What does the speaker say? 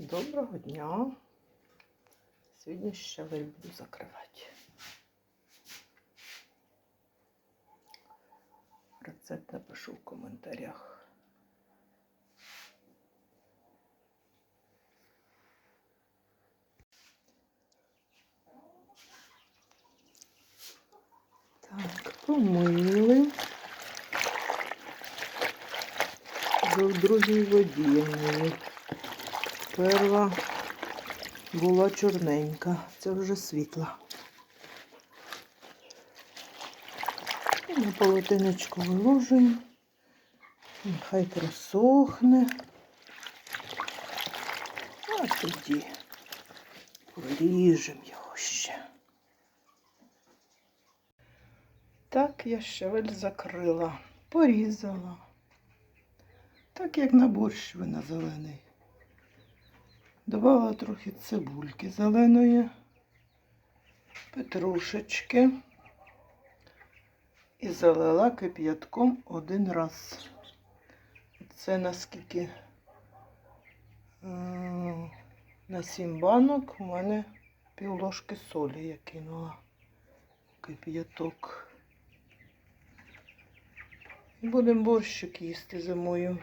Доброго дня. Сьогодні щавель буду закривати. Рецепт напишу в коментарях. Так, помили. В другій воді я мию. Перша була чорненька, це вже світла. І на полотенечко виложуємо. Нехай просохне. А тоді поріжемо його ще. Так я щавель закрила, порізала. Так як на борщ вина зелений. Добавила трохи цибульки зеленої, петрушечки і залила кип'ятком один раз. Це наскільки е, на сім банок у мене пів ложки солі я кинула кип'яток. І Будемо борщик їсти зимою.